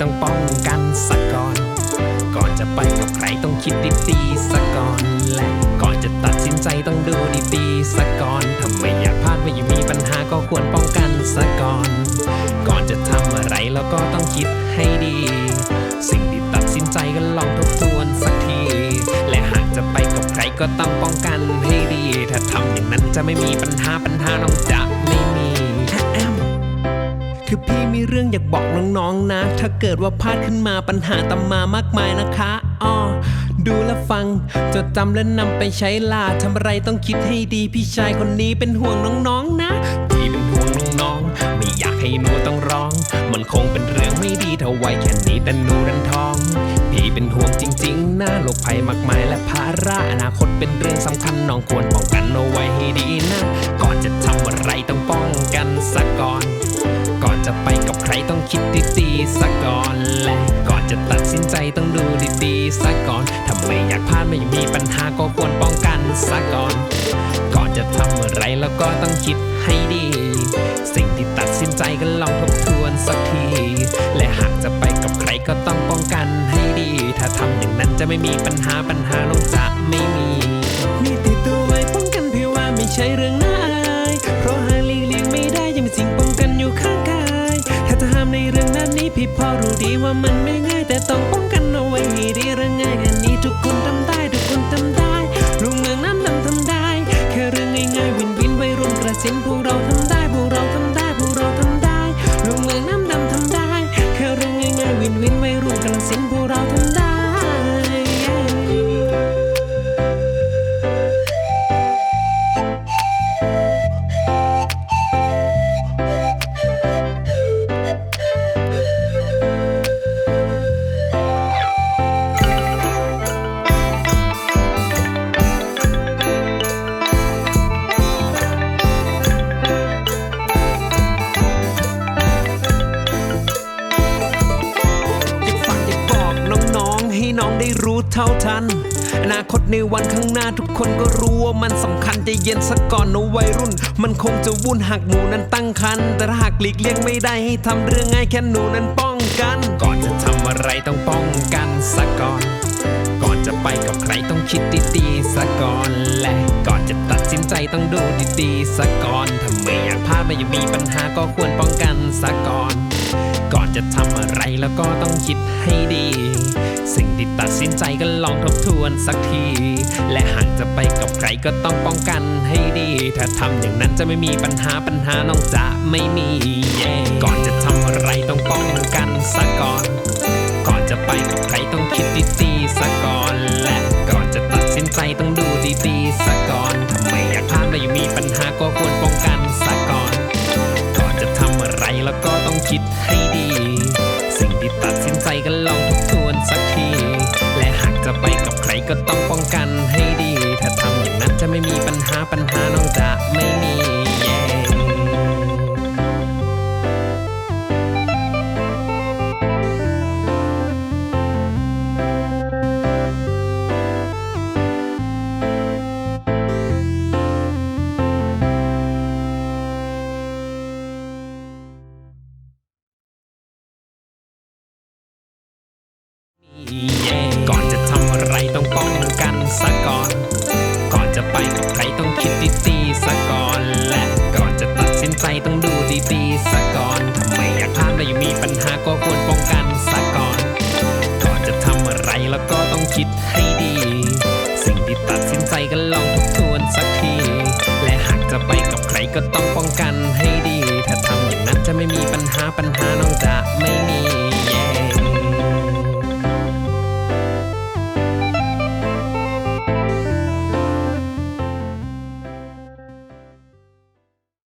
ต้องป้องกันสักก่อน ก่อนจะไปกับใครต้องคิดดีๆสักก่อน และก่อนจะตัดสินใจต้องดูดีๆสักก่อนถ้าไม่อยากพลาดว่ายังมีปัญหาก็ควรป้องกันสักก่อน ก่อนจะทำอะไรแล้วก็ต้องคิดให้ดี สิ่งที่ตัดสินใจก็ลองทบทวนสักที และหากจะไปกับใครก็ต้องป้องกันให้ดี ถ้าทำอย่างนั้นจะไม่มีปัญหาปัญหาน้องจะ คือพี่มีเรื่องอยากบอกน้องๆนะ ถ้าเกิดว่าพลาดขึ้นมาปัญหาตามมามากมายนะคะอ้อดูและฟัง จดจำและนำไปใช้ล่าทำอะไรต้องคิดให้ดีพี่ชายคนนี้เป็นห่วงน้องๆนะพี่เป็นห่วงน้องๆไม่อยากให้หนูต้องร้อง มันคงเป็นเรื่องไม่ดีถ้าไว้แค่นี้แต่หนูรันทอง พี่เป็นห่วงจริงๆนะโรคภัยมากมายและภาระอนาคตเป็นเรื่องสำคัญน้องควรป้องกันเอาไว้ให้ดีนะ ก่อนจะทำอะไรต้องป้องกันซะก่อน จะไปกับใครต้องคิดดีๆสักก่อนและก่อนจะตัดสินใจต้องดูดีๆสักก่อนถ้าไม่อยากพลาดไม่มีปัญหาก็ควรป้องกันสักก่อน ก่อนจะทำอะไรแล้วก็ต้องคิดให้ดี สิ่งที่ตัดสินใจก็ลองทบทวนสักที และหากจะไปกับใครก็ต้องป้องกันให้ดี ถ้าทำอย่างนั้นจะไม่มีปัญหาปัญหานองจะไม่มี พอรู้ดีว่ามันไม่ง่ายแต่ต้องป้องกันเอาไว้ให้ดีเรื่องง่ายอันนี้ทุกคนทำได้ทุกคนทำได้รู้เมืองน้ำดำทำได้ แค่เรื่องง่ายๆวินวินไว้ร่วมกระสินพวกเราทำได้พวกเราทำได้พวกเราทำได้รู้เมืองน้ำดำทำได้ แค่เรื่องง่ายๆวินวินไว้ร่วมกระสินพวกเราทำ ได้รู้เท่าทัน อนาคตในวันข้างหน้าทุกคนก็รู้ว่ามันสำคัญใจะเย็นสักก่อนนะวัยรุ่น มันคงจะวุ่นหากหนูนั้นตั้งคัน แต่ถ้าหากหลีกเลี่ยงไม่ได้ให้ทำเรื่องง่ายแค่หนูนั้นป้องกัน ก่อนจะทำอะไรต้องป้องกันสักก่อน ก่อนจะไปกับใครต้องคิดดีๆสักก่อนและก่อนจะตัดสินใจต้องดูดีๆสักก่อนถ้าไม่อยากพลาดไม่อยากมีปัญหาก็ควรป้องกันสักก่อน ก่อนจะทำอะไรแล้วก็ต้องคิดให้ดี ทวนสักที และหากจะไปกับใครก็ต้องป้องกันให้ดี ถ้าทำอย่างนั้นจะไม่มีปัญหาปัญหาน้องจะไม่มีเย่ก่อนจะทำอะไรต้องป้องกันซะก่อน ก่อนจะไปกับใครต้องคิดดีๆซะก่อน และก่อนจะตัดสินใจต้องดู ก็ต้องป้องกันให้ดี ถ้าทำอย่างนั้นจะไม่มีปัญหาปัญหาน้องจะไม่มี กันสักก่อน ก่อนจะไปกับใครต้องคิดดีๆสักก่อน และก่อนจะตัดสินใจต้องดูดีๆสักก่อนถ้าไม่อยากพลาดและยังมีปัญหาก็ควรป้องกันสักก่อน ก่อนจะทำอะไรแล้วก็ต้องคิดให้ดี สิ่งที่ตัดสินใจก็ลองทบทวนสักที และหากจะไปกับใครก็ต้องป้องกันให้ดี ถ้าทำอย่างนั้นจะไม่มีปัญหาปัญหาน้อง